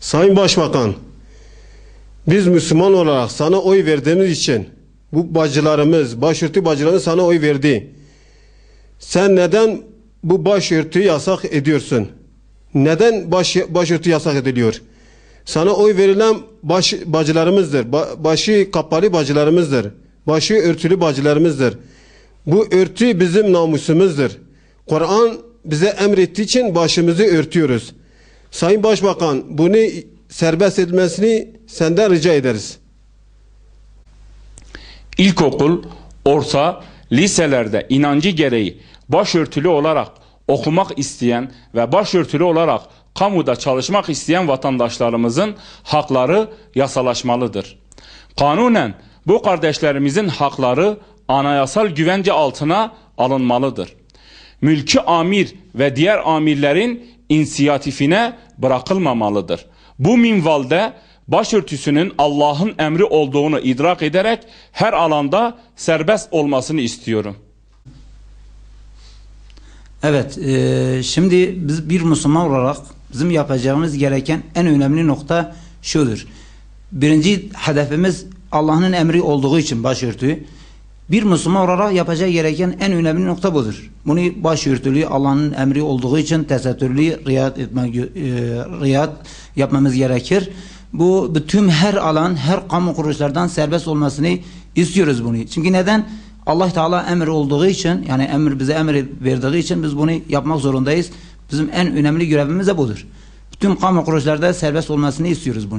Sayın Başbakan, biz Müslüman olarak sana oy verdiğimiz için bu bacılarımız, başörtü bacılarımız sana oy verdi. Sen neden bu başörtüyü yasak ediyorsun? Neden baş, başörtü yasak ediliyor? Sana oy verilen baş, bacılarımızdır. Ba- başı kapalı bacılarımızdır. Başı örtülü bacılarımızdır. Bu örtü bizim namusumuzdur. Kur'an bize emrettiği için başımızı örtüyoruz. Sayın Başbakan bunu serbest edilmesini senden rica ederiz. İlkokul, orta, liselerde inancı gereği başörtülü olarak okumak isteyen ve başörtülü olarak kamuda çalışmak isteyen vatandaşlarımızın hakları yasalaşmalıdır. Kanunen bu kardeşlerimizin hakları anayasal güvence altına alınmalıdır. Mülkü amir ve diğer amirlerin inisiyatifine bırakılmamalıdır. Bu minvalde başörtüsünün Allah'ın emri olduğunu idrak ederek her alanda serbest olmasını istiyorum. Evet, e, şimdi biz bir Müslüman olarak bizim yapacağımız gereken en önemli nokta şudur. Birinci hedefimiz Allah'ın emri olduğu için başörtü. Bir Müslüman olarak yapacağı gereken en önemli nokta budur. Bunu başörtülü Allah'ın emri olduğu için tesettürlü riyat, etme, e, riyat yapmamız gerekir. Bu bütün her alan, her kamu kuruluşlardan serbest olmasını istiyoruz bunu. Çünkü neden? Allah Teala emir olduğu için yani emir bize emir verdiği için biz bunu yapmak zorundayız. Bizim en önemli görevimiz de budur. Bütün kamu kuruluşlarda serbest olmasını istiyoruz bunu.